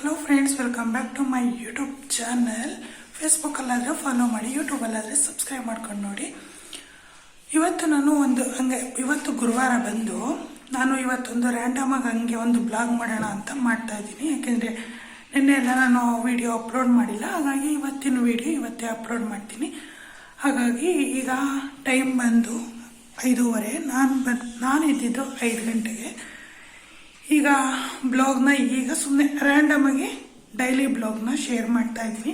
Hello friends welcome back to my YouTube channel ಫೇಸ್ಬುಕ್ಕಲ್ಲಾದರೆ follow ಮಾಡಿ ಯೂಟ್ಯೂಬಲ್ಲಾದರೆ subscribe ಮಾಡ್ಕೊಂಡು ನೋಡಿ. ಇವತ್ತು ನಾನು ಒಂದು ಹಂಗೆ, ಇವತ್ತು ಗುರುವಾರ ಬಂದು ನಾನು ಇವತ್ತೊಂದು ರ್ಯಾಂಡಮಾಗಿ ಹಂಗೆ ಒಂದು ಬ್ಲಾಗ್ ಮಾಡೋಣ ಅಂತ ಮಾಡ್ತಾ ಇದ್ದೀನಿ. ಯಾಕೆಂದರೆ ನಿನ್ನೆ ಎಲ್ಲ ನಾನು ವಿಡಿಯೋ ಅಪ್ಲೋಡ್ ಮಾಡಿಲ್ಲ. ಹಾಗಾಗಿ ಇವತ್ತಿನ ವಿಡಿಯೋ ಇವತ್ತೇ ಅಪ್ಲೋಡ್ ಮಾಡ್ತೀನಿ. ಹಾಗಾಗಿ ಈಗ ಟೈಮ್ ಬಂದು ಐದೂವರೆ. ನಾನು ಬಂದು, ನಾನು ಇದ್ದಿದ್ದು ಐದು ಗಂಟೆಗೆ. ಈಗ ಬ್ಲಾಗ್ನ ಈಗ ಸುಮ್ಮನೆ ರ್ಯಾಂಡಮ್ ಆಗಿ ಡೈಲಿ ಬ್ಲಾಗ್ನ ಶೇರ್ ಮಾಡ್ತಾ ಇದ್ದೀನಿ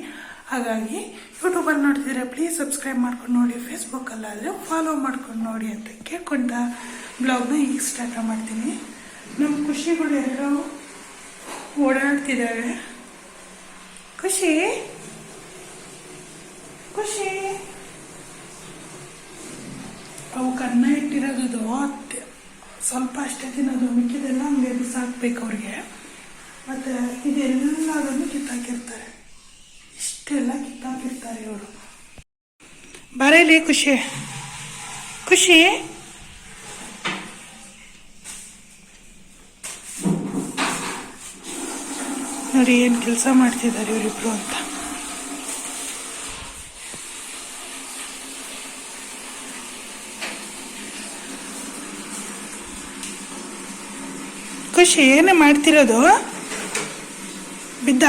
ಹಾಗಾಗಿ ಯೂಟ್ಯೂಬಲ್ಲಿ ನೋಡ್ತಿದ್ರೆ ಪ್ಲೀಸ್ ಸಬ್ಸ್ಕ್ರೈಬ್ ಮಾಡ್ಕೊಂಡು ನೋಡಿ ಫೇಸ್ಬುಕ್ಕಲ್ಲಾದರೆ ಫಾಲೋ ಮಾಡ್ಕೊಂಡು ನೋಡಿ ಅಂತ ಕೇಳ್ಕೊಂಡ ಬ್ಲಾಗ್ನ ಈಗ ಸ್ಟಾರ್ಟ್ ಮಾಡ್ತೀನಿ. ನಮ್ಮ ಖುಷಿಗಳು ಎಲ್ಲರೂ ಓಡಾಡ್ತಿದ್ದಾವೆ ಖುಷಿ? ಖುಷಿ? ಅವು ಕನ್ನ ಇಟ್ಟಿರೋದು ಸ್ವಲ್ಪ ಅಷ್ಟೇ ತಿನ್ನೋದು ಮಿಕ್ಕಿದೆಲ್ಲ ಹಂಗೆ ಬಿಸಾಕ್ಬೇಕು ಅವ್ರಿಗೆ. ಮತ್ತು ಇದೆಲ್ಲದನ್ನು ಕಿತ್ತಾಕಿರ್ತಾರೆ. ಇಷ್ಟೆಲ್ಲ ಕಿತ್ತಾಕಿರ್ತಾರೆ ಇವರು. ಬರೇಲಿ ಖುಷಿ. ಖುಷಿ? ನೋಡಿ ಏನು ಕೆಲಸ ಮಾಡ್ತಿದ್ದಾರೆ ಇವರಿಬ್ರು ಅಂತ. ಖುಷಿ, ಏನೇ ಮಾಡ್ತಿರೋದು? ಬಿದ್ದ?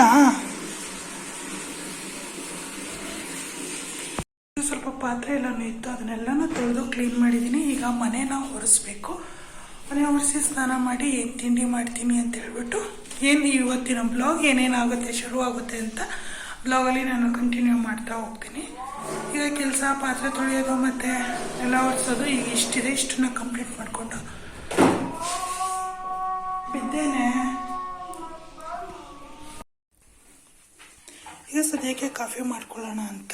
ಸ್ವಲ್ಪ ಪಾತ್ರೆ ಎಲ್ಲನೂ ಇತ್ತು, ಅದನ್ನೆಲ್ಲನೂ ತೊಳೆದು ಕ್ಲೀನ್ ಮಾಡಿದ್ದೀನಿ ಈಗ ಮನೇನ ಒರೆಸ್ಬೇಕು. ಮನೆ ಒರೆಸಿ ಸ್ನಾನ ಮಾಡಿ ಏನು ತಿಂಡಿ ಮಾಡ್ತೀನಿ ಅಂತ ಹೇಳ್ಬಿಟ್ಟು, ಏನು ಇವತ್ತಿನ ಬ್ಲಾಗ್ ಏನೇನಾಗುತ್ತೆ ಶುರು ಆಗುತ್ತೆ ಅಂತ ಬ್ಲಾಗಲ್ಲಿ ನಾನು ಕಂಟಿನ್ಯೂ ಮಾಡ್ತಾ ಹೋಗ್ತೀನಿ. ಈಗ ಕೆಲಸ, ಪಾತ್ರೆ ತೊಳೆಯೋದು ಮತ್ತು ಎಲ್ಲ ಒರೆಸೋದು, ಈಗ ಇಷ್ಟಿದೆ, ಇಷ್ಟನ್ನ ಕಂಪ್ಲೀಟ್ ಮಾಡಿಕೊಂಡು ಬಿದ್ದೇನೆ ಈಗ ಸದ್ಯಕ್ಕೆ ಕಾಫಿ ಮಾಡ್ಕೊಳ್ಳೋಣ ಅಂತ.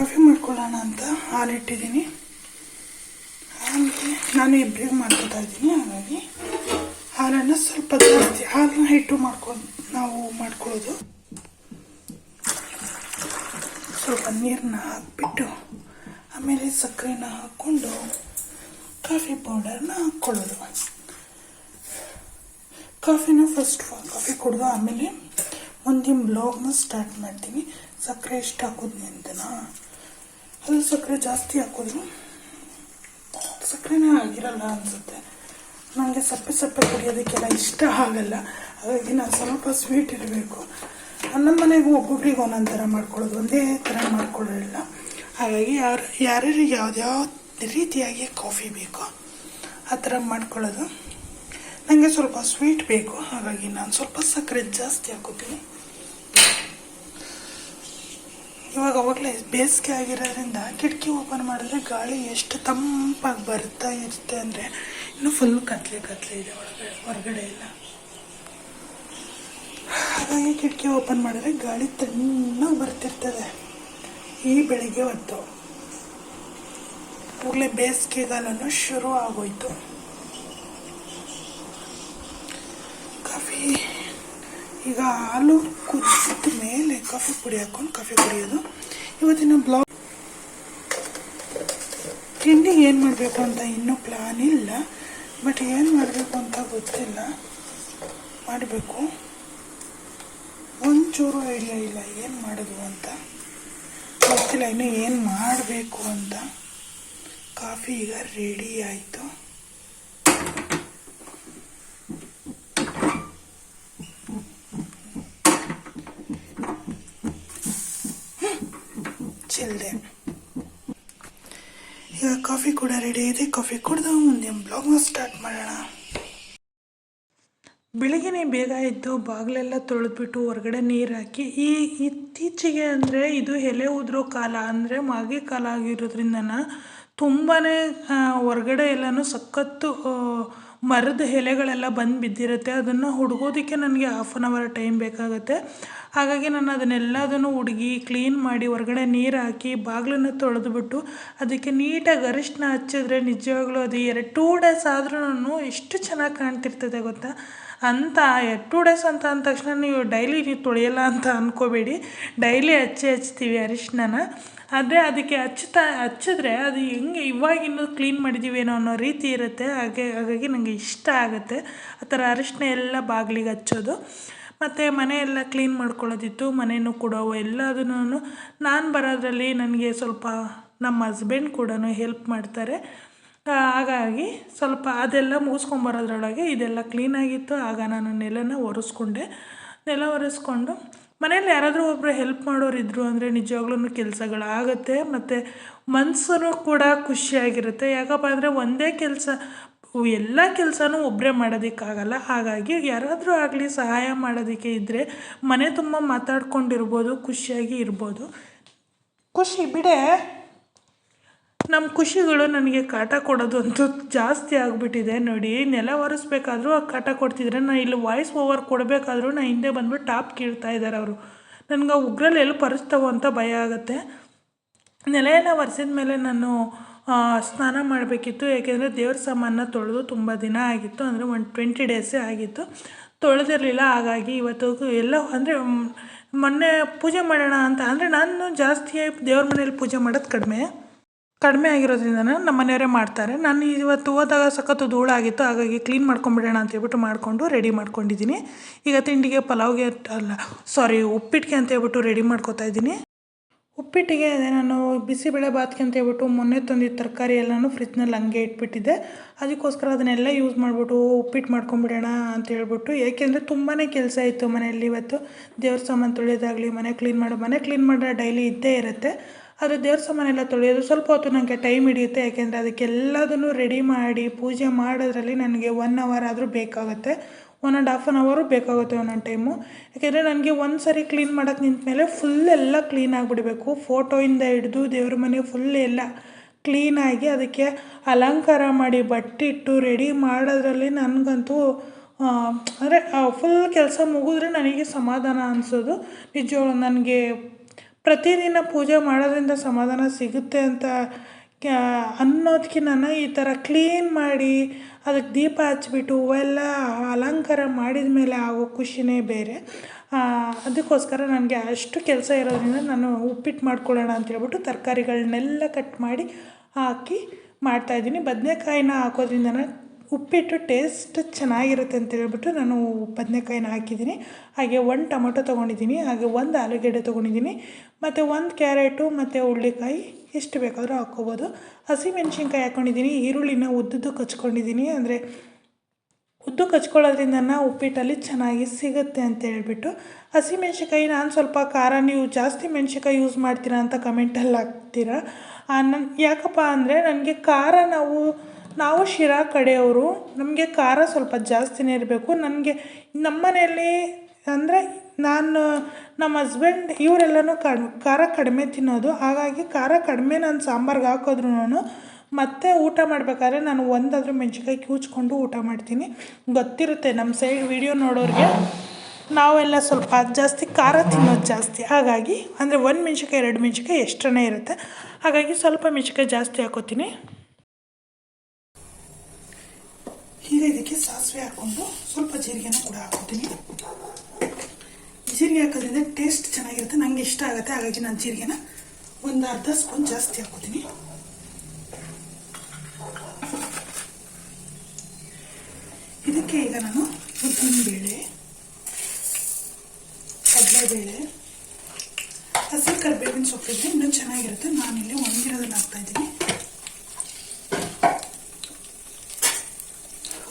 ಕಾಫಿ ಮಾಡ್ಕೊಳ್ಳೋಣ ಅಂತ ಹಾಲಿಟ್ಟಿದ್ದೀನಿ. ಹಾಲಿಗೆ ನಾನು ಇಬ್ಬರಿಗೆ ಮಾಡ್ಕೊತಾ ಇದ್ದೀನಿ, ಹಾಗಾಗಿ ಹಾಲನ್ನು ಸ್ವಲ್ಪ ಜಾಸ್ತಿ ಹಾಲನ್ನ ಹಿಟ್ಟು ಮಾಡ್ಕೊಂಡು ನಾವು ಮಾಡ್ಕೊಳ್ಳೋದು. ಸ್ವಲ್ಪ ನೀರನ್ನ ಹಾಕಿಬಿಟ್ಟು ಆಮೇಲೆ ಸಕ್ಕರೆನ ಹಾಕ್ಕೊಂಡು ಕಾಫಿ ಪೌಡರ್ನ ಹಾಕ್ಕೊಳ್ಳೋದು ಕಾಫಿನ ಫಸ್ಟ್ ಕಾಫಿ ಕುಡಿದು ಆಮೇಲೆ ಮುಂದಿನ ಬ್ಲಾಗ್ನ ಸ್ಟಾರ್ಟ್ ಮಾಡ್ತೀನಿ. ಸಕ್ಕರೆ ಎಷ್ಟು ಹಾಕೋದು ನಿಂತನ ಅದು ಸಕ್ಕರೆ ಜಾಸ್ತಿ ಹಾಕೋದು. ಸಕ್ಕರೆನೇ ಆಗಿರಲ್ಲ ಅನಿಸುತ್ತೆ. ನನಗೆ ಸಪ್ಪೆ ಸಪ್ಪೆ ಕುಡಿಯೋದಕ್ಕೆಲ್ಲ ಇಷ್ಟ ಆಗಲ್ಲ. ಹಾಗಾಗಿ ನಾನು ಸ್ವಲ್ಪ ಸ್ವೀಟ್ ಇರಬೇಕು. ನಮ್ಮ ಮನೆಗೂ ಒಬ್ಬೊಬ್ರಿಗೆ ಒಂದೊಂದು ಥರ ಮಾಡ್ಕೊಳ್ಳೋದು. ಒಂದೇ ಥರ ಮಾಡ್ಕೊಳ್ಳೋದಿಲ್ಲ. ಹಾಗಾಗಿ ಯಾರು, ಯಾರ್ಯಾರಿಗೆ ಯಾವ್ದ್ಯಾವ ರೀತಿಯಾಗಿ ಕಾಫಿ ಬೇಕು. ಆ ಥರ ಮಾಡ್ಕೊಳ್ಳೋದು. ನನಗೆ ಸ್ವಲ್ಪ ಸ್ವೀಟ್ ಬೇಕು. ಹಾಗಾಗಿ ನಾನು ಸ್ವಲ್ಪ ಸಕ್ಕರೆ ಜಾಸ್ತಿ ಹಾಕೋತೀನಿ. ಇವಾಗ ಅವಾಗಲೇ ಬೇಸಿಗೆ ಆಗಿರೋದ್ರಿಂದ ಕಿಟಕಿ ಓಪನ್ ಮಾಡಿದ್ರೆ ಗಾಳಿ ಎಷ್ಟು ತಂಪಾಗಿ ಬರ್ತಾ ಇರುತ್ತೆ ಅಂದರೆ ಇನ್ನು ಫುಲ್ ಕತ್ಲೆ ಕತ್ಲೆ ಇದೆ ಒಳಗಡೆ ಹೊರಗಡೆ ಎಲ್ಲ. ಹಾಗಾಗಿ ಕಿಟಕಿ ಓಪನ್ ಮಾಡಿದ್ರೆ ಗಾಳಿ ತಣ್ಣಗೆ ಬರ್ತಿರ್ತದೆ. ಈ ಬೆಳಿಗ್ಗೆ ಹೊತ್ತು. ಅವಾಗಲೇ ಬೇಸಿಗೆಗಾಲನು ಶುರು ಆಗೋಯ್ತು. ಕಾಫಿ, ಈಗ ಹಾಲು ಕುದಿಸಿದ ಮೇಲೆ ಕಾಫಿ ಪುಡಿ ಹಾಕೊಂಡು ಕಾಫಿ ಕುಡಿಯೋದು. ಇವತ್ತಿನ ಬ್ಲಾಗ್ ತಿಂಡಿ ಏನು ಮಾಡಬೇಕು ಅಂತ ಇನ್ನೂ ಪ್ಲಾನ್ ಇಲ್ಲ. ಬಟ್ ಏನು ಮಾಡಬೇಕು ಅಂತ ಗೊತ್ತಿಲ್ಲ. ಮಾಡಬೇಕು. ಒಂಚೂರು ಐಡಿಯಾ ಇಲ್ಲ ಏನು ಮಾಡೋದು ಅಂತ. ಗೊತ್ತಿಲ್ಲ ಇನ್ನೂ ಏನು ಮಾಡಬೇಕು ಅಂತ. ಕಾಫಿ ಈಗ ರೆಡಿ ಆಯಿತು. ಚೆಲ್ದೆ. ಈಗ ಕಾಫಿ ಕೂಡ ರೆಡಿ ಇದೆ. ಕಾಫಿ ಕುಡಿದು ಮುಂದೆ ಬ್ಲಾಗ್ನ ಸ್ಟಾರ್ಟ್ ಮಾಡೋಣ. ಬೆಳಗ್ಗೆನೇ ಬೇಗ ಎದ್ದು ಬಾಗಿಲೆಲ್ಲ ತೊಳೆದ್ಬಿಟ್ಟು ಹೊರಗಡೆ ನೀರು ಹಾಕಿ, ಈ ಇತ್ತೀಚೆಗೆ ಅಂದರೆ ಇದು ಎಲೆ ಉದ್ರೋ ಕಾಲ ಅಂದರೆ ಮಾಗಿ ಕಾಲ ಆಗಿರೋದ್ರಿಂದನ ತುಂಬಾ ಹೊರಗಡೆ ಎಲ್ಲನೂ ಸಖತ್ತು ಮರದ ಎಲೆಗಳೆಲ್ಲ ಬಂದು ಬಿದ್ದಿರುತ್ತೆ. ಅದನ್ನು ಹುಡುಗೋದಕ್ಕೆ ನನಗೆ ಹಾಫ್ ಆನ್ ಅವರ್ ಟೈಮ್ ಬೇಕಾಗುತ್ತೆ. ಹಾಗಾಗಿ ನಾನು ಅದನ್ನೆಲ್ಲದನ್ನು ಹುಡುಗಿ ಕ್ಲೀನ್ ಮಾಡಿ ಹೊರಗಡೆ ನೀರು ಹಾಕಿ ಬಾಗಿಲನ್ನು ತೊಳೆದುಬಿಟ್ಟು ಅದಕ್ಕೆ ನೀಟಾಗಿ ಅರಿಶಿನ ಹಚ್ಚಿದ್ರೆ ನಿಜವಾಗ್ಲೂ ಅದು ಎರಡು ಟೂ ಡೇಸ್ ಆದ್ರೂ ಎಷ್ಟು ಚೆನ್ನಾಗಿ ಕಾಣ್ತಿರ್ತದೆ ಗೊತ್ತಾ? ಅಂತ ಟೂ ಡೇಸ್ ಅಂತ ಅಂದ ತಕ್ಷಣ ನೀವು ಡೈಲಿ ನೀವು ತೊಳೆಯಲ್ಲ ಅಂತ ಅಂದ್ಕೋಬೇಡಿ ಡೈಲಿ ಹಚ್ಚಿ ಹಚ್ತೀವಿ ಅರಿಶಿಣನ. ಆದರೆ ಅದಕ್ಕೆ ಹಚ್ತಾ ಹಚ್ಚಿದ್ರೆ ಅದು ಹೆಂಗೆ ಇವಾಗಿನ್ನೂ ಕ್ಲೀನ್ ಮಾಡಿದ್ದೀವೇನೋ ಅನ್ನೋ ರೀತಿ ಇರುತ್ತೆ. ಹಾಗೆ, ಹಾಗಾಗಿ ನನಗೆ ಇಷ್ಟ ಆಗುತ್ತೆ. ಆ ಥರ ಅರಿಶಿನ ಎಲ್ಲ ಬಾಗಿಲಿಗೆ ಹಚ್ಚೋದು. ಮತ್ತು ಮನೆಯೆಲ್ಲ ಕ್ಲೀನ್ ಮಾಡ್ಕೊಳ್ಳೋದಿತ್ತು ಮನೆಯೂ ಕೂಡ ಎಲ್ಲದನ್ನೂ. ನಾನು ಬರೋದ್ರಲ್ಲಿ ನನಗೆ ಸ್ವಲ್ಪ ನಮ್ಮ ಹಸ್ಬೆಂಡ್ ಕೂಡ ಹೆಲ್ಪ್ ಮಾಡ್ತಾರೆ. ಹಾಗಾಗಿ ಸ್ವಲ್ಪ ಅದೆಲ್ಲ ಮುಗಿಸ್ಕೊಂಬರೋದ್ರೊಳಗೆ ಇದೆಲ್ಲ ಕ್ಲೀನಾಗಿತ್ತು ಆಗ ನಾನು ನೆಲನ ಒರೆಸ್ಕೊಂಡೆ. ನೆಲ ಒರೆಸ್ಕೊಂಡು ಮನೇಲಿ ಯಾರಾದರೂ ಒಬ್ಬರು ಹೆಲ್ಪ್ ಮಾಡೋರಿದ್ರು ಅಂದರೆ ನಿಜವಾಗ್ಲೂ ಕೆಲಸಗಳಾಗುತ್ತೆ. ಮತ್ತು ಮನಸ್ಸೂ ಕೂಡ ಖುಷಿಯಾಗಿರುತ್ತೆ. ಯಾಕಪ್ಪ ಅಂದರೆ ಒಂದೇ ಕೆಲಸ, ಎಲ್ಲ ಕೆಲಸನೂ ಒಬ್ಬರೇ ಮಾಡೋದಕ್ಕಾಗಲ್ಲ. ಹಾಗಾಗಿ ಯಾರಾದರೂ ಆಗಲಿ ಸಹಾಯ ಮಾಡೋದಕ್ಕೆ ಇದ್ದರೆ ಮನೆ ತುಂಬ ಮಾತಾಡ್ಕೊಂಡಿರ್ಬೋದು, ಖುಷಿಯಾಗಿ ಇರ್ಬೋದು. ಖುಷಿ, ಬಿಡೆ. ನಮ್ಮ ಖುಷಿಗಳು ನನಗೆ ಕಾಟ ಕೊಡೋದು ಅಂತೂ ಜಾಸ್ತಿ ಆಗಿಬಿಟ್ಟಿದೆ ನೋಡಿ. ನೆಲ ಒರೆಸ್ಬೇಕಾದ್ರೂ ಆ ಕಾಟ ಕೊಡ್ತಿದ್ರೆ ನಾನು ಇಲ್ಲಿ ವಾಯ್ಸ್ ಓವರ್ ಕೊಡಬೇಕಾದ್ರೂ ನಾನು ಹಿಂದೆ ಬಂದ್ಬಿಟ್ಟು ಟಾಪ್ ಕೀಳ್ತಾ ಇದ್ದಾರೆ ಅವರು. ನನಗೆ ಆ ಉಗ್ರಲ್ಲಿ ಎಲ್ಲಿ ಪರಿಸ್ತಾವೋ ಅಂತ ಭಯ ಆಗುತ್ತೆ. ನೆಲ ಎಲ್ಲ ಒರೆಸಿದ ಮೇಲೆ ನಾನು ಸ್ನಾನ ಮಾಡಬೇಕಿತ್ತು. ಏಕೆಂದರೆ ದೇವ್ರ ಸಾಮಾನ ತೊಳೆದು ತುಂಬ ದಿನ ಆಗಿತ್ತು. ಅಂದರೆ ಒಂದು ಟ್ವೆಂಟಿ ಡೇಸೇ ಆಗಿತ್ತು. ತೊಳೆದಿರಲಿಲ್ಲ. ಹಾಗಾಗಿ ಇವತ್ತು ಎಲ್ಲ ಅಂದರೆ ಮೊನ್ನೆ ಪೂಜೆ ಮಾಡೋಣ ಅಂತ. ಅಂದರೆ ನಾನು ಜಾಸ್ತಿ ದೇವ್ರ ಮನೇಲಿ ಪೂಜೆ ಮಾಡೋದು ಕಡಿಮೆ. ಕಡಿಮೆ ಆಗಿರೋದ್ರಿಂದ ನಮ್ಮ ಮನೆಯವರೇ ಮಾಡ್ತಾರೆ. ನಾನು ಇವತ್ತು ಹೋದಾಗ ಸಖತ್ತು ಧೂಳಾಗಿತ್ತು. ಹಾಗಾಗಿ ಕ್ಲೀನ್ ಮಾಡ್ಕೊಂಬಿಡೋಣ ಅಂತ ಹೇಳ್ಬಿಟ್ಟು ಮಾಡಿಕೊಂಡು ರೆಡಿ ಮಾಡ್ಕೊಂಡಿದ್ದೀನಿ. ಈಗ ತಿಂಡಿಗೆ ಪಲಾವ್ಗೆ ಅಲ್ಲ ಸಾರಿ ಉಪ್ಪಿಟ್ಟಿಗೆ ಅಂತ ಹೇಳ್ಬಿಟ್ಟು ರೆಡಿ ಮಾಡ್ಕೊತಾ ಇದ್ದೀನಿ. ಉಪ್ಪಿಟ್ಟಿಗೆ ಅದೇ ನಾನು ಬಿಸಿಬೇಳೆ ಬಾತ್ಗೆ ಅಂತ ಹೇಳ್ಬಿಟ್ಟು ಮೊನ್ನೆ ತಂದಿದ್ದ ತರಕಾರಿ ಎಲ್ಲನೂ ಫ್ರಿಜ್ನಲ್ಲಿ ಹಂಗೆ ಇಟ್ಬಿಟ್ಟಿದ್ದೆ. ಅದಕ್ಕೋಸ್ಕರ ಅದನ್ನೆಲ್ಲ ಯೂಸ್ ಮಾಡಿಬಿಟ್ಟು ಉಪ್ಪಿಟ್ಟು ಮಾಡ್ಕೊಂಬಿಡೋಣ ಅಂತ ಹೇಳ್ಬಿಟ್ಟು, ಏಕೆಂದರೆ ತುಂಬಾ ಕೆಲಸ ಇತ್ತು ಮನೆಯಲ್ಲಿ ಇವತ್ತು. ದೇವ್ರ ಸಾಮಾನು ತೊಳೆಯೋದಾಗಲಿ, ಮನೆ ಕ್ಲೀನ್ ಮಾಡೋ, ಮನೆ ಕ್ಲೀನ್ ಮಾಡೋ ಡೈಲಿ ಇದ್ದೇ ಇರುತ್ತೆ. ಆದರೆ ದೇವ್ರ ಸಾಮಾನೆಲ್ಲ ತೊಳೆಯೋದು ಸ್ವಲ್ಪ ಹೊತ್ತು ನನಗೆ ಟೈಮ್ ಹಿಡಿಯುತ್ತೆ, ಯಾಕೆಂದರೆ ಅದಕ್ಕೆಲ್ಲದನ್ನು ರೆಡಿ ಮಾಡಿ ಪೂಜೆ ಮಾಡೋದ್ರಲ್ಲಿ ನನಗೆ ಒನ್ ಅವರ್ ಆದರೂ ಬೇಕಾಗುತ್ತೆ. ಒನ್ ಆ್ಯಂಡ್ ಹಾಫ್ ಆನ್ ಅವರು ಬೇಕಾಗುತ್ತೆ ಒಂದೊಂದು ಟೈಮು ಯಾಕೆಂದರೆ ನನಗೆ ಒಂದು ಸರಿ ಕ್ಲೀನ್ ಮಾಡೋಕ್ಕೆ ನಿಂತ ಮೇಲೆ ಫುಲ್ ಎಲ್ಲ ಕ್ಲೀನ್ ಆಗಿಬಿಡಬೇಕು. ಫೋಟೋಯಿಂದ ಹಿಡಿದು ದೇವ್ರ ಮನೆ ಫುಲ್ ಎಲ್ಲ ಕ್ಲೀನಾಗಿ ಅದಕ್ಕೆ ಅಲಂಕಾರ ಮಾಡಿ ಬಟ್ಟೆ ಇಟ್ಟು ರೆಡಿ ಮಾಡೋದ್ರಲ್ಲಿ ನನಗಂತೂ ಅಂದರೆ ಫುಲ್ ಕೆಲಸ ಮುಗಿದ್ರೆ ನನಗೆ ಸಮಾಧಾನ ಅನಿಸೋದು. ನಿಜವಾಗ್ಲೂ ನನಗೆ ಪ್ರತಿದಿನ ಪೂಜೆ ಮಾಡೋದ್ರಿಂದ ಸಮಾಧಾನ ಸಿಗುತ್ತೆ ಅಂತ ಕ್ಯಾ ಈ ಥರ ಕ್ಲೀನ್ ಮಾಡಿ ಅದಕ್ಕೆ ದೀಪ ಹಚ್ಬಿಟ್ಟು ಹೂವೆಲ್ಲ ಅಲಂಕಾರ ಮಾಡಿದ ಮೇಲೆ ಆಗೋ ಖುಷಿನೇ ಬೇರೆ. ಅದಕ್ಕೋಸ್ಕರ ನನಗೆ ಅಷ್ಟು ಕೆಲಸ ಇರೋದ್ರಿಂದ ನಾನು ಉಪ್ಪಿಟ್ಟು ಮಾಡ್ಕೊಳ್ಳೋಣ ಅಂತ ಹೇಳ್ಬಿಟ್ಟು ತರಕಾರಿಗಳನ್ನೆಲ್ಲ ಕಟ್ ಮಾಡಿ ಹಾಕಿ ಮಾಡ್ತಾಯಿದ್ದೀನಿ ಬದನೇಕಾಯಿನ ಹಾಕೋದ್ರಿಂದ ಉಪ್ಪಿಟ್ಟು ಟೇಸ್ಟ್ ಚೆನ್ನಾಗಿರುತ್ತೆ ಅಂತ ಹೇಳ್ಬಿಟ್ಟು ನಾನು ಬದನೇಕಾಯಿನ ಹಾಕಿದ್ದೀನಿ. ಹಾಗೆ ಒಂದು ಟೊಮೊಟೊ ತೊಗೊಂಡಿದ್ದೀನಿ, ಹಾಗೆ ಒಂದು ಆಲೂಗೆಡ್ಡೆ ತೊಗೊಂಡಿದ್ದೀನಿ, ಮತ್ತು ಒಂದು ಕ್ಯಾರೆಟು, ಮತ್ತು ಹುಳ್ಳಿಕಾಯಿ ಎಷ್ಟು ಬೇಕಾದರೂ ಹಾಕ್ಕೋಬೋದು. ಹಸಿಮೆಣ್ಸಿನ್ಕಾಯಿ ಹಾಕ್ಕೊಂಡಿದ್ದೀನಿ ಈರುಳ್ಳಿನ ಉದ್ದದ್ದು ಕಚ್ಕೊಂಡಿದ್ದೀನಿ. ಅಂದರೆ ಉದ್ದು ಹಚ್ಕೊಳ್ಳೋದ್ರಿಂದ ಉಪ್ಪಿಟ್ಟಲ್ಲಿ ಚೆನ್ನಾಗಿ ಸಿಗುತ್ತೆ ಅಂತ ಹೇಳ್ಬಿಟ್ಟು. ಹಸಿಮೆಣ್ಸಿನ್ಕಾಯಿ ನಾನು ಸ್ವಲ್ಪ ಖಾರ, ನೀವು ಜಾಸ್ತಿ ಮೆಣ್ಸಿನ್ಕಾಯಿ ಯೂಸ್ ಮಾಡ್ತೀರಾ ಅಂತ ಕಮೆಂಟಲ್ಲಿ ಹಾಕ್ತೀರಾ. ನನ್ನ ಯಾಕಪ್ಪ ಅಂದರೆ ನನಗೆ ಖಾರ ನಾವು ನಾವು ಶಿರಾ ಕಡೆಯವರು, ನಮಗೆ ಖಾರ ಸ್ವಲ್ಪ ಜಾಸ್ತಿನೇ ಇರಬೇಕು. ನನಗೆ ನಮ್ಮ ಮನೆಯಲ್ಲಿ ಅಂದರೆ ನಾನು, ನಮ್ಮ ಹಸ್ಬೆಂಡ್ ಇವರೆಲ್ಲನೂ ಕಡ್, ಖಾರ ಕಡಿಮೆ ತಿನ್ನೋದು. ಹಾಗಾಗಿ ಖಾರ ಕಡಿಮೆ ನಾನು ಸಾಂಬಾರ್ಗೆ ಹಾಕಿದ್ರೂ ಮತ್ತೆ ಊಟ ಮಾಡಬೇಕಾದ್ರೆ ನಾನು ಒಂದಾದರೂ ಮೆಣ್ಸಿಕಾಯಿ ಕಿವುಚ್ಕೊಂಡು ಊಟ ಮಾಡ್ತೀನಿ. ಗೊತ್ತಿರುತ್ತೆ ನಮ್ಮ ಸೈಡ್ ವಿಡಿಯೋ ನೋಡೋರಿಗೆ ನಾವೆಲ್ಲ ಸ್ವಲ್ಪ ಜಾಸ್ತಿ ಖಾರ ತಿನ್ನೋದು ಜಾಸ್ತಿ. ಹಾಗಾಗಿ ಅಂದರೆ ಒಂದು ಮೆಣ್ಸಿನ್ಕಾಯಿ, ಎರಡು ಮೆಣ್ಸಿನ್ಕಾಯಿ ಎಷ್ಟನೇ ಇರುತ್ತೆ. ಹಾಗಾಗಿ ಸ್ವಲ್ಪ ಮೆಣ್ಸಿನ್ಕಾಯಿ ಜಾಸ್ತಿ ಹಾಕೋತೀನಿ. ಈಗ ಇದಕ್ಕೆ ಸಾಸಿವೆ ಹಾಕ್ಕೊಂಡು ಸ್ವಲ್ಪ ಜೀರಿಗೆನ ಕೂಡ ಹಾಕೋತೀನಿ ಜೀರಿಗೆ ಹಾಕೋದ್ರಿಂದ ಟೇಸ್ಟ್ ಚೆನ್ನಾಗಿರುತ್ತೆ ನನಗೆ ಇಷ್ಟ ಆಗುತ್ತೆ. ಹಾಗಾಗಿ ನಾನು ಜೀರಿಗೆನ ಒಂದು ಅರ್ಧ ಸ್ಪೂನ್ ಜಾಸ್ತಿ ಹಾಕೋತೀನಿ ಇದಕ್ಕೆ ಈಗ ನಾನು ಉದ್ದಿನಬೇಳೆ, ಕಡಲೆಬೇಳೆ ಹಸಿ ಕರಿಬೇವಿನ ಸೊಪ್ಪಿದ್ರೆ ಇನ್ನೂ ಚೆನ್ನಾಗಿರುತ್ತೆ. ನಾನಿಲ್ಲಿ ಒಣಗಿರೋದನ್ನ ಹಾಕ್ತಾ ಇದ್ದೀನಿ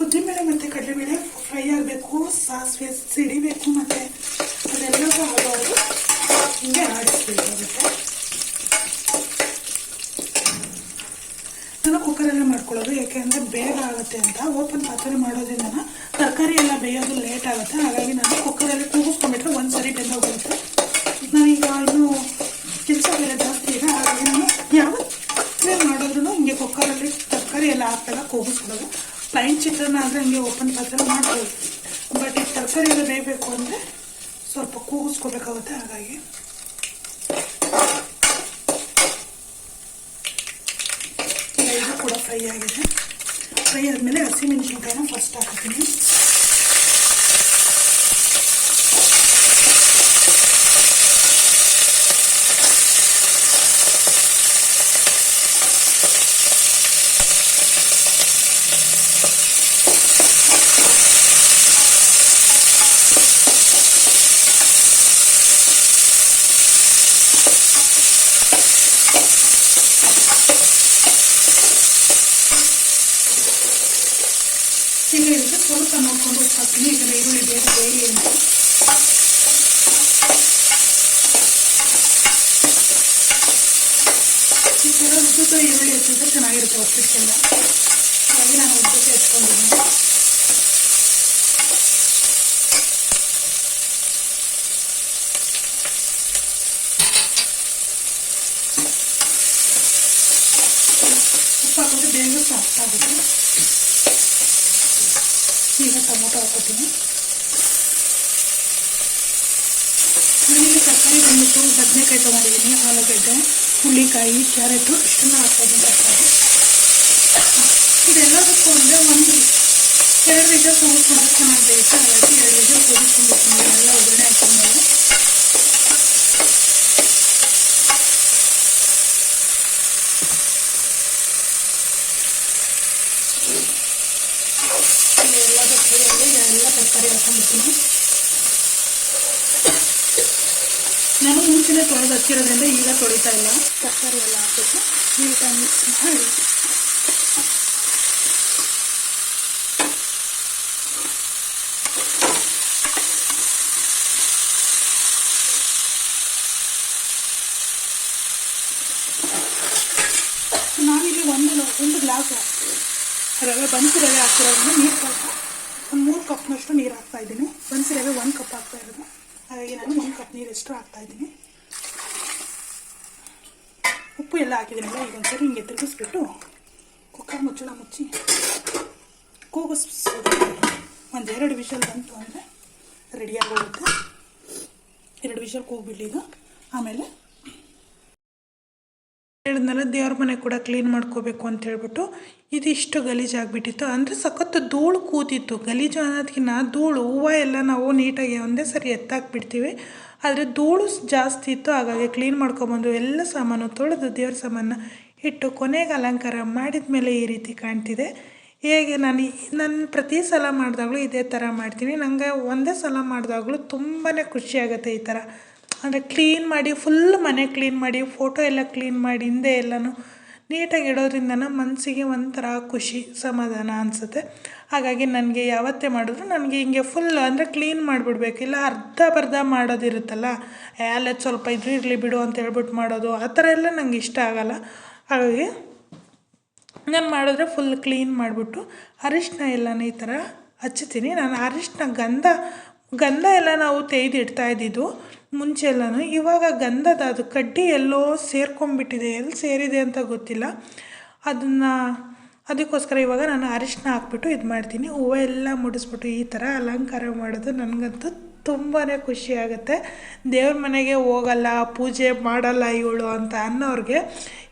ಉದ್ದಿನಬೇಳೆ ಮತ್ತು ಕಡಲೆಬೇಳೆ ಫ್ರೈ ಸಾಸಿವೆ ಸಿಡಿಬೇಕು ಮತ್ತು ಅದೆಲ್ಲವೂ ಆಗೋದು ಹಿಂಗೆ ಆಡಿಸ್ಬೇಕಾಗುತ್ತೆ ನಾನು ಕುಕ್ಕರಲ್ಲೇ ಮಾಡ್ಕೊಳ್ಳೋದು ಯಾಕೆಂದರೆ ಬೇಗ ಆಗುತ್ತೆ ಅಂತ. ಓಪನ್ ಪಾತ್ರೆ ಮಾಡೋದ್ರಿಂದ ತರಕಾರಿ ಎಲ್ಲ ಬೇಯೋದು ಲೇಟ್ ಆಗುತ್ತೆ. ಹಾಗಾಗಿ ನಾನು ಕುಕ್ಕರಲ್ಲಿ ಕೂಗಿಸ್ಕೊಂಡ್ಬಿಟ್ರೆ ಒಂದು ಸರಿ ಬೆಂದೋಗುತ್ತೆ ನಾನೀಗ ಇನ್ನು ಕೆಲಸ ಬೇರೆ ಜಾಸ್ತಿ ಇದೆ. ಹಾಗಾಗಿ ನಾನು ಯಾವತ್ತೇ ಮಾಡಿದ್ರು ಹಿಂಗೆ ಕುಕ್ಕರಲ್ಲಿ ತರಕಾರಿ ಎಲ್ಲ ಹಾಕ್ದಾಗ ಕೂಗಿಸ್ಕೊಳ್ಳೋದು ಪ್ಲೈನ್ ಚಿತ್ರಾನ್ನ ಆದರೆ ಹಂಗೆ ಓಪನ್ ಪಾತ್ರೆ ಈ ತರಕಾರಿ ಬೇಯಬೇಕು ಅಂದರೆ ಸ್ವಲ್ಪ ಕೂಗಿಸ್ಕೋಬೇಕಾಗುತ್ತೆ ಹಾಗಾಗಿ. ಇದು ಕೂಡ ಫ್ರೈ ಆಗಿದೆ. ಫ್ರೈ ಆದಮೇಲೆ ಹಸಿಮೆಣಸಿನ್ಕಾಯಿನ ಫಸ್ಟ್ ಹಾಕ್ತೀನಿ ಉಪ್ಪು ಹಾಕ್ತೀನಿ ಈಗ ಈರುಳ್ಳಿ ಬೇರೆ ಬೇರೆ ಅಂತ. ಈ ಥರ ಉದ್ದುತ್ತ ಈರುಳ್ಳಿ ಹಚ್ಚಿದ್ರೆ ಚೆನ್ನಾಗಿರುತ್ತೆ ಒಪ್ಪಿಟ್ಟೆಲ್ಲ ಹಾಗಾಗಿ ನಾನು ಉದ್ದಕ್ಕೆ ಹಚ್ಕೊಂಡಿದ್ದೀನಿ ಉಪ್ಪು ಹಾಕಿದ್ರೆ ಬೇಗ ಸಾಫ್ಟ್ ಆಗುತ್ತೆ ಈಗ ಟೊಮೊಟೊ ಹಾಕೋತೀನಿ ನಾನಿಲ್ಲಿ ತರಕಾರಿ ಬಂದ್ಬಿಟ್ಟು ಬದನೆಕಾಯಿ ತೊಗೊಂಡಿದ್ದೀನಿ ಆಲೂಗಡ್ಡೆ ಹುಳ್ಳಿಕಾಯಿ ಕ್ಯಾರೆಟು ಇಷ್ಟನ್ನ ಹಾಕ್ತಾಯಿದ್ದೀನಿ ತರಕಾರಿ ಇದೆಲ್ಲದಕ್ಕೂ ಅಂದರೆ ಒಂದು ಎರಡು ವಿಜಲ್ ಕೂಗಿಸ್ಕೊಂಡ್ರೆ ಚೆನ್ನಾಗಿ ಬೇಯಿಸಿ ಹಾಗಾಗಿ ಎರಡು ವಿಜಲ್ ಕೂಗಿಸ್ಕೊಂಡ್ಬಿಡ್ತೀನಿ ಎಲ್ಲ ಒಗ್ಗರಣೆ ಹಾಕೊಂಡ್ಮೇಲೆ ಎಲ್ಲದಕ್ಕೂ ಎಲ್ಲ ನಾನು ಮುಂಚೆನೇ ತೊಳೆದು ಹಚ್ಚಿರೋದ್ರಿಂದ ಈಗ ತೊಳಿತಾ ಇಲ್ಲ. ತರಕಾರಿ ಎಲ್ಲ ಹಾಕ್ಬಿಟ್ಟು ನೀಟಾಗಿ ಮಾಡಿ. ಒಂದು ಒಂದು ಗ್ಲಾಸ್ ರವೆ ಬನ್ಸು ರವೆ ಹಾಕಿರೋದ್ರಿಂದ ನೀರು ಸ್ವಲ್ಪ ಒಂದು ಮೂರು ಕಪ್ನಷ್ಟು ನೀರು ಹಾಕ್ತಾ ಇದ್ದೀನಿ ಬನ್ಸಿ ಒಂದು ಕಪ್ ಹಾಕ್ತಾ ಇರೋದು. ಹಾಗಾಗಿ ನಾನು ಒಂದು ಕಪ್ ನೀರು ಎಷ್ಟು ಹಾಕ್ತಾ ಇದ್ದೀನಿ. ಉಪ್ಪು ಎಲ್ಲ ಹಾಕಿದ್ದೀನಲ್ಲ, ಈಗ ಒಂದ್ಸರಿ ಹಿಂಗೆ ತಿರುಗಿಸ್ಬಿಟ್ಟು ಕುಕ್ಕರ್ ಮುಚ್ಚಳ ಮುಚ್ಚಿ ಕೂಗಿಸ್ಬೋದು. ಎರಡು ವಿಷಲ್ ಬಂತು ಅಂದರೆ ರೆಡಿಯಾಗಿ ಹೋಗುತ್ತೆ ಎರಡು ವಿಷಲ್ ಕೂಗ್ಬಿಡ್ಲಿ ಈಗ ಆಮೇಲೆ ಹೇಳಿದ್ನಲ್ಲ, ದೇವ್ರ ಮನೆ ಕೂಡ ಕ್ಲೀನ್ ಮಾಡ್ಕೋಬೇಕು ಅಂತ ಹೇಳ್ಬಿಟ್ಟು ಇದಿಷ್ಟು ಗಲೀಜಾಗ್ಬಿಟ್ಟಿತ್ತು ಅಂದರೆ ಸಖತ್ತು ಧೂಳು ಕೂತಿತ್ತು. ಗಲೀಜು ಅನ್ನೋದಕ್ಕಿಂತ ಧೂಳು, ಹೂವು ಎಲ್ಲ ನಾವು ನೀಟಾಗಿ ಒಂದೇ ಸರಿ ಎತ್ತಾಕ್ಬಿಡ್ತೀವಿ. ಆದರೆ ಧೂಳು ಜಾಸ್ತಿ ಇತ್ತು, ಹಾಗಾಗಿ ಕ್ಲೀನ್ ಮಾಡ್ಕೊಬಂದು ಎಲ್ಲ ಸಾಮಾನು ತೊಳೆದು ದೇವ್ರ ಸಾಮಾನು ಇಟ್ಟು ಕೊನೆಗೆ ಅಲಂಕಾರ ಮಾಡಿದ ಮೇಲೆ ಈ ರೀತಿ ಕಾಣ್ತಿದೆ. ಹೇಗೆ ನಾನು ನಾನು ಪ್ರತಿ ಸಲ ಮಾಡಿದಾಗಲೂ ಇದೇ ಥರ ಮಾಡ್ತೀನಿ. ನನಗೆ ಒಂದೇ ಸಲ ಮಾಡಿದಾಗಲೂ ತುಂಬಾ ಖುಷಿ ಆಗುತ್ತೆ ಈ ಥರ ಅಂದರೆ ಕ್ಲೀನ್ ಮಾಡಿ ಫುಲ್ ಮನೆ ಕ್ಲೀನ್ ಮಾಡಿ ಫೋಟೋ ಎಲ್ಲ ಕ್ಲೀನ್ ಮಾಡಿ, ಹಿಂದೆ ಎಲ್ಲನೂ ನೀಟಾಗಿ ಇಡೋದ್ರಿಂದ ಮನಸ್ಸಿಗೆ ಒಂಥರ ಖುಷಿ, ಸಮಾಧಾನ ಅನಿಸುತ್ತೆ. ಹಾಗಾಗಿ ನನಗೆ ಯಾವತ್ತೇ ಮಾಡಿದ್ರು ನನಗೆ ಹಿಂಗೆ ಫುಲ್ ಅಂದರೆ ಕ್ಲೀನ್ ಮಾಡಿಬಿಡ್ಬೇಕು. ಇಲ್ಲ ಅರ್ಧ ಬರ್ಧ ಮಾಡೋದಿರುತ್ತಲ್ಲ ಅಲ್ಲ ಸ್ವಲ್ಪ ಇದು ಇರಲಿ ಬಿಡು ಅಂತ ಹೇಳ್ಬಿಟ್ಟು ಮಾಡೋದು, ಆ ಥರ ಎಲ್ಲ ನನಗೆ ಇಷ್ಟ ಆಗಲ್ಲ. ಹಾಗಾಗಿ ನಾನು ಮಾಡಿದ್ರೆ ಫುಲ್ ಕ್ಲೀನ್ ಮಾಡಿಬಿಟ್ಟು ಅರಿಶಿನ ಎಲ್ಲನೂ ಈ ಥರ ಹಚ್ಚುತ್ತೀನಿ. ನಾನು ಅರಿಶಿನ ಗಂಧ ಗಂಧ ಎಲ್ಲ ನಾವು ತೆಗೆದಿಡ್ತಾ ಇದ್ದಿದ್ದು. ಮುಂಚೆ ಎಲ್ಲನೂ. ಇವಾಗ ಗಂಧದ ಅದು ಕಡ್ಡಿ ಎಲ್ಲೋ ಸೇರ್ಕೊಂಡ್ಬಿಟ್ಟಿದೆ. ಎಲ್ಲಿ ಸೇರಿದೆ ಅಂತ ಗೊತ್ತಿಲ್ಲ. ಅದನ್ನು, ಅದಕ್ಕೋಸ್ಕರ ಇವಾಗ ನಾನು ಅರಿಶಿನ ಹಾಕ್ಬಿಟ್ಟು ಇದು ಮಾಡ್ತೀನಿ ಹೂವು ಎಲ್ಲ ಮುಡಿಸ್ಬಿಟ್ಟು ಈ ಥರ ಅಲಂಕಾರ ಮಾಡೋದು ನನಗಂತೂ ತುಂಬಾ ಖುಷಿ ಆಗುತ್ತೆ. ದೇವ್ರ ಮನೆಗೆ ಹೋಗಲ್ಲ, ಪೂಜೆ ಮಾಡಲ್ಲ ಇವಳು ಅಂತ ಅನ್ನೋರಿಗೆ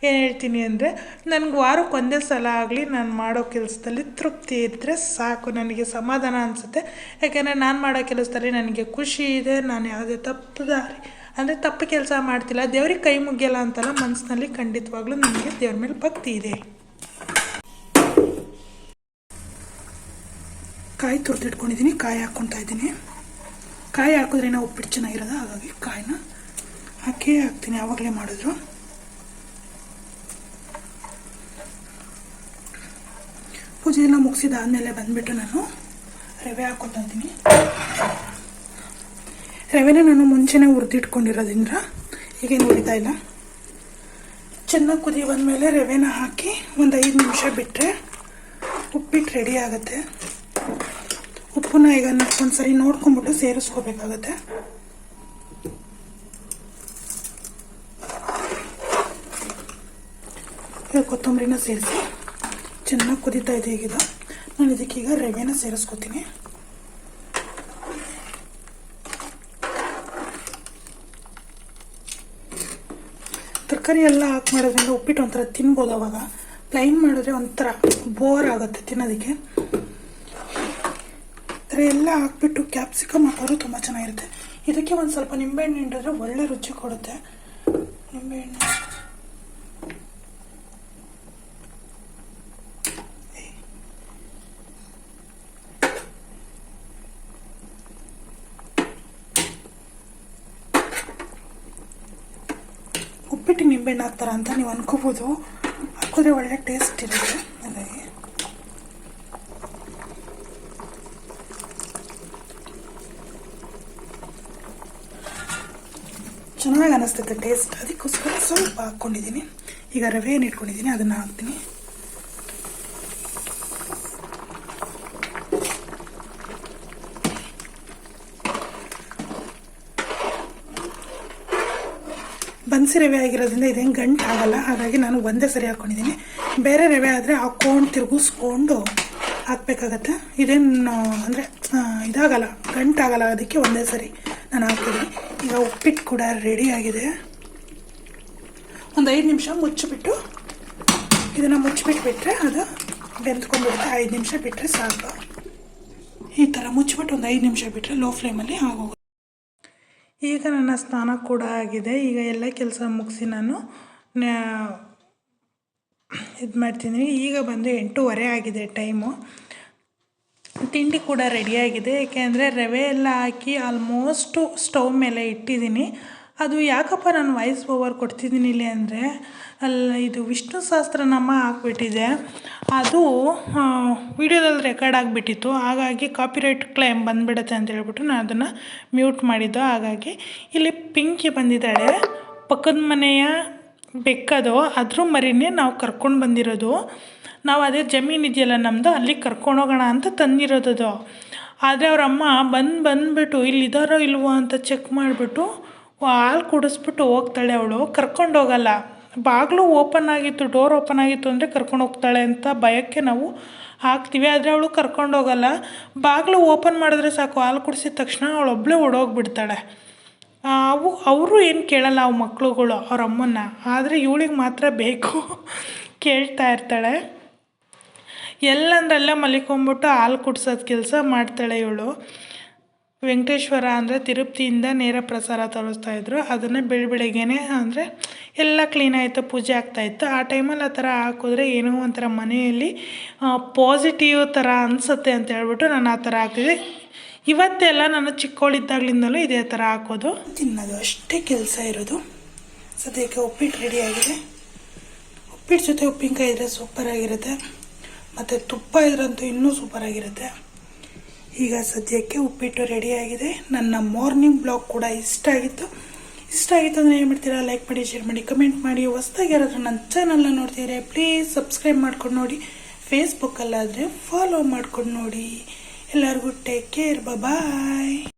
ಏನು ಹೇಳ್ತೀನಿ ಅಂದರೆ, ನನಗೆ ವಾರಕ್ಕೆ ಒಂದೇ ಸಲ ಆಗಲಿ ನಾನು ಮಾಡೋ ಕೆಲಸದಲ್ಲಿ ತೃಪ್ತಿ ಇದ್ದರೆ ಸಾಕು, ನನಗೆ ಸಮಾಧಾನ ಅನಿಸುತ್ತೆ. ಯಾಕೆಂದರೆ ನಾನು ಮಾಡೋ ಕೆಲಸದಲ್ಲಿ ನನಗೆ ಖುಷಿ ಇದೆ, ನಾನು ಯಾವುದೇ ತಪ್ಪು ದಾರಿ, ಅಂದರೆ ತಪ್ಪು ಕೆಲಸ ಮಾಡ್ತಿಲ್ಲ. ದೇವ್ರಿಗೆ ಕೈ ಮುಗಿಯಲ್ಲ ಅಂತಲ್ಲ ಮನಸ್ಸಿನಲ್ಲಿ ಖಂಡಿತವಾಗ್ಲೂ ನನಗೆ ದೇವ್ರ ಮೇಲೆ ಭಕ್ತಿ ಇದೆ. ಕಾಯಿ ತುರಿದಿಟ್ಕೊಂಡಿದ್ದೀನಿ ಕಾಯಿ ಹಾಕ್ಕೊತಾ ಇದ್ದೀನಿ. ಕಾಯಿ ಹಾಕಿದ್ರೆ ನಾವು ಉಪ್ಪಿಟ್ಟು ಚೆನ್ನಾಗಿರೋದು, ಹಾಗಾಗಿ ಕಾಯಿನ ಹಾಕಿ ಹಾಕ್ತೀನಿ ಯಾವಾಗಲೇ ಮಾಡಿದ್ರು. ಪೂಜೆ ಎಲ್ಲ ಮುಗಿಸಿದಾದ್ಮೇಲೆ ಬಂದುಬಿಟ್ಟು ನಾನು ರವೆ ಹಾಕ್ಕೊತಾ ರವೆನ ನಾನು ಮುಂಚೆನೇ ಹುರಿದಿಟ್ಕೊಂಡಿರೋದ್ರಿಂದ ಈಗೇನು ಉಳಿತಾ ಇಲ್ಲ. ಚೆನ್ನಾಗಿ ಕುದಿ ಬಂದಮೇಲೆ ರವೆನ ಹಾಕಿ ಒಂದು ಐದು ನಿಮಿಷ ಬಿಟ್ಟರೆ ಉಪ್ಪಿಟ್ಟು ರೆಡಿ ಆಗುತ್ತೆ. ಉಪ್ಪನ್ನ ಈಗ ಒಂದ್ಸರಿ ನೋಡ್ಕೊಂಬಿಟ್ಟು ಸೇರಿಸ್ಕೋಬೇಕಾಗತ್ತೆ. ಈಗ ಕೊತ್ತಂಬರಿನ ಸೇರಿಸಿ. ಚೆನ್ನಾಗಿ ಕುದೀತಾ ಇದೆ ಈಗಿದು. ನಾನು ಇದಕ್ಕೀಗ ರವೆನ ಸೇರಿಸ್ಕೋತೀನಿ. ತರಕಾರಿ ಎಲ್ಲ ಹಾಕಿ ಮಾಡೋದ್ರಿಂದ ಉಪ್ಪಿಟ್ಟು ಒಂಥರ ತಿನ್ಬೋದು ಅವಾಗ. ಪ್ಲೈನ್ ಮಾಡಿದ್ರೆ ಒಂಥರ ಬೋರ್ ಆಗುತ್ತೆ ತಿನ್ನೋದಕ್ಕೆ. ಥರ ಎಲ್ಲ ಹಾಕ್ಬಿಟ್ಟು ಕ್ಯಾಪ್ಸಿಕಮ್ ಹಾಕೋರು ತುಂಬ ಚೆನ್ನಾಗಿರುತ್ತೆ. ಇದಕ್ಕೆ ಒಂದು ಸ್ವಲ್ಪ ನಿಂಬೆಹಣ್ಣು ಹಿಂಡಿದ್ರೆ ಒಳ್ಳೆ ರುಚಿ ಕೊಡುತ್ತೆ. ನಿಂಬೆಹಣ್ಣು. ಉಪ್ಪಿಟ್ಟಿಗೆ ನಿಂಬೆಹಣ್ಣು ಹಾಕ್ತಾರ ಅಂತ ನೀವು ಅನ್ಕೋಬೋದು. ಹಾಕಿದ್ರೆ ಒಳ್ಳೆ ಟೇಸ್ಟ್ ಇರುತ್ತೆ ಹಾಗಾಗಿ ಚೆನ್ನಾಗಿ ಅನ್ನಿಸ್ತೈತೆ ಟೇಸ್ಟ್ ಅದಕ್ಕೋಸ್ಕರ ಸ್ವಲ್ಪ ಹಾಕ್ಕೊಂಡಿದ್ದೀನಿ. ಈಗ ರವೆ ಏನು ಇಟ್ಕೊಂಡಿದ್ದೀನಿ, ಅದನ್ನು ಹಾಕ್ತೀನಿ. ಬನ್ಸಿ ರವೆ ಆಗಿರೋದ್ರಿಂದ ಇದೇನು ಗಂಟು ಆಗಲ್ಲ, ಹಾಗಾಗಿ ನಾನು ಒಂದೇ ಸರಿ ಹಾಕ್ಕೊಂಡಿದ್ದೀನಿ. ಬೇರೆ ರವೆ ಆದರೆ ಹಾಕ್ಕೊಂಡು ತಿರುಗಿಸ್ಕೊಂಡು ಹಾಕ್ಬೇಕಾಗತ್ತೆ? ಇದೇನು ಅಂದರೆ ಇದಾಗಲ್ಲ ಗಂಟಾಗಲ್ಲ ಅದಕ್ಕೆ ಒಂದೇ ಸರಿ. ನಾನು ಹಾಕ್ತಿದ್ದೀನಿ ಈಗ ಉಪ್ಪಿಟ್ಟು ಕೂಡ ರೆಡಿ ಆಗಿದೆ. ಒಂದು ಐದು ನಿಮಿಷ ಮುಚ್ಚಿಬಿಟ್ಟು ಇದನ್ನು ಮುಚ್ಚಿಬಿಟ್ಟು ಬಿಟ್ಟರೆ ಅದು ಬೆಂದ್ಕೊಂಡ್ಬಿಡುತ್ತೆ. ಐದು ನಿಮಿಷ ಬಿಟ್ಟರೆ ಸಾಕು. ಈ ಥರ ಮುಚ್ಚಿಬಿಟ್ಟು ಒಂದು ಐದು ನಿಮಿಷ ಬಿಟ್ಟರೆ ಲೋ ಫ್ಲೇಮಲ್ಲಿ ಆಗೋಗುತ್ತೆ. ಈಗ ನನ್ನ ಸ್ನಾನ ಕೂಡ ಆಗಿದೆ. ಈಗ ಎಲ್ಲ ಕೆಲಸ ಮುಗಿಸಿ ನಾನು ಇದು ಮಾಡ್ತೀನಿ. ಈಗ ಬಂದು ಎಂಟೂವರೆ ಆಗಿದೆ ಟೈಮು ತಿಂಡಿ ಕೂಡ ರೆಡಿಯಾಗಿದೆ. ಏಕೆಂದರೆ ರವೆ ಎಲ್ಲ ಹಾಕಿ ಆಲ್ಮೋಸ್ಟು ಸ್ಟವ್ ಮೇಲೆ ಇಟ್ಟಿದ್ದೀನಿ. ಅದು ಯಾಕಪ್ಪ ನಾನು ವಾಯ್ಸ್ ಓವರ್ ಕೊಡ್ತಿದ್ದೀನಿ ಇಲ್ಲಿ ಅಂದರೆ ಅಲ್ಲ ಇದು ವಿಷ್ಣು ಸಹಸ್ರನಾಮ ಹಾಕ್ಬಿಟ್ಟಿದೆ ಅದು ವಿಡಿಯೋದಲ್ಲಿ ರೆಕಾರ್ಡ್ ಆಗಿಬಿಟ್ಟಿತ್ತು. ಹಾಗಾಗಿ ಕಾಪಿರೈಟ್ ಕ್ಲೈಮ್ ಬಂದುಬಿಡುತ್ತೆ ಅಂತ ಹೇಳ್ಬಿಟ್ಟು ನಾನು ಅದನ್ನು ಮ್ಯೂಟ್ ಮಾಡಿದ್ದು. ಹಾಗಾಗಿ ಇಲ್ಲಿ ಪಿಂಕಿ ಬಂದಿದ್ದಾಳೆ. ಪಕ್ಕದ ಮನೆಯ ಬೆಕ್ಕದು, ಅದ್ರ ಮರಿನೇ ನಾವು ಕರ್ಕೊಂಡು ಬಂದಿರೋದು. ನಾವು ಅದೇ ಜಮೀನು ಇದೆಯಲ್ಲ ನಮ್ಮದು ಅಲ್ಲಿಗೆ ಕರ್ಕೊಂಡೋಗೋಣ ಅಂತ ತಂದಿರೋದದು. ಆದರೆ ಅವ್ರ ಅಮ್ಮ ಬಂದು ಬಂದುಬಿಟ್ಟು ಇಲ್ಲಿದಾರೋ ಇಲ್ವೋ ಅಂತ ಚೆಕ್ ಮಾಡಿಬಿಟ್ಟು ಹಾಲು ಕುಡಿಸ್ಬಿಟ್ಟು ಹೋಗ್ತಾಳೆ ಅವಳು. ಕರ್ಕೊಂಡು ಹೋಗಲ್ಲ. ಬಾಗಿಲು ಓಪನ್ ಆಗಿತ್ತು ಡೋರ್ ಓಪನ್ ಆಗಿತ್ತು ಅಂದರೆ ಕರ್ಕೊಂಡು ಹೋಗ್ತಾಳೆ ಅಂತ ಭಯಕ್ಕೆ ನಾವು ಹಾಕ್ತೀವಿ. ಆದರೆ ಅವಳು ಕರ್ಕೊಂಡು ಹೋಗಲ್ಲ. ಬಾಗಿಲು ಓಪನ್ ಮಾಡಿದ್ರೆ ಸಾಕು, ಹಾಲು ಕುಡಿಸಿದ ತಕ್ಷಣ ಅವಳು ಒಬ್ಬಳೇ ಓಡೋಗ್ಬಿಡ್ತಾಳೆ. ಅವು, ಅವರು ಏನು ಕೇಳಲ್ಲ ಅವು ಮಕ್ಕಳುಗಳು ಅವ್ರ ಅಮ್ಮನ್ನ. ಆದರೆ ಇವಳಿಗೆ ಮಾತ್ರ ಬೇಕು. ಕೇಳ್ತಾ ಇರ್ತಾಳೆ. ಎಲ್ಲಂದ್ರಲ್ಲೇ ಮಲಿಕೊಂಬಿಟ್ಟು ಹಾಲು ಕುಡ್ಸೋದು ಕೆಲಸ ಮಾಡ್ತಾಳೆ ಇವಳು. ವೆಂಕಟೇಶ್ವರ ಅಂದರೆ ತಿರುಪತಿಯಿಂದ ನೇರ ಪ್ರಸಾರ ತೋರಿಸ್ತಾಯಿದ್ರು ಅದನ್ನು ಬೆಳ ಬೆಳಗ್ಗೆನೇ ಅಂದರೆ ಎಲ್ಲ ಕ್ಲೀನ್ ಆಯಿತು, ಪೂಜೆ ಆಗ್ತಾಯಿತ್ತು ಆ ಟೈಮಲ್ಲಿ ಆ ಥರ ಹಾಕಿದ್ರೆ ಏನೋ ಒಂಥರ ಮನೆಯಲ್ಲಿ ಪಾಸಿಟಿವ್ ಥರ ಅನಿಸುತ್ತೆ ಅಂತ ಹೇಳ್ಬಿಟ್ಟು ನಾನು ಆ ಥರ ಹಾಕಿದೆ ಇವತ್ತೆಲ್ಲ ನಾನು ಚಿಕ್ಕವಳಿದ್ದಾಗ್ಲಿಂದಲೂ ಇದೇ ಥರ ಹಾಕೋದು. ತಿನ್ನೋದು ಅಷ್ಟೇ ಕೆಲಸ ಇರೋದು. ಸದ್ಯಕ್ಕೆ ಉಪ್ಪಿಟ್ಟು ರೆಡಿ ಆಗಿದೆ. ಉಪ್ಪಿಟ್ಟು ಜೊತೆ ಉಪ್ಪಿನಕಾಯಿ ಇದ್ರೆ ಸೂಪರಾಗಿರುತ್ತೆ ಮತ್ತು ತುಪ್ಪ ಇದ್ರಂತೂ ಇನ್ನೂ ಸೂಪರಾಗಿರುತ್ತೆ ಈಗ ಸದ್ಯಕ್ಕೆ ಉಪ್ಪಿಟ್ಟು ರೆಡಿಯಾಗಿದೆ ನನ್ನ ಮಾರ್ನಿಂಗ್ ಬ್ಲಾಗ್ ಕೂಡ ಇಷ್ಟ ಆಗಿತ್ತು. ಇಷ್ಟ ಆಗಿತ್ತು ಅಂದರೆ ಏನು ಮಾಡ್ತೀರಾ? ಲೈಕ್ ಮಾಡಿ ಶೇರ್ ಮಾಡಿ ಕಮೆಂಟ್ ಮಾಡಿ. ಹೊಸ್ದಾಗಿ ಯಾರಾದರೂ ನನ್ನ ಚಾನಲ್ನ ನೋಡ್ತಿದ್ರೆ ಪ್ಲೀಸ್ ಸಬ್ಸ್ಕ್ರೈಬ್ ಮಾಡ್ಕೊಂಡು ನೋಡಿ. ಫೇಸ್ಬುಕ್ಕಲ್ಲಾದರೆ ಫಾಲೋ ಮಾಡ್ಕೊಂಡು ನೋಡಿ. ಎಲ್ಲರಿಗೂ ಟೇಕ್ ಕೇರ್ ಬಾಯ್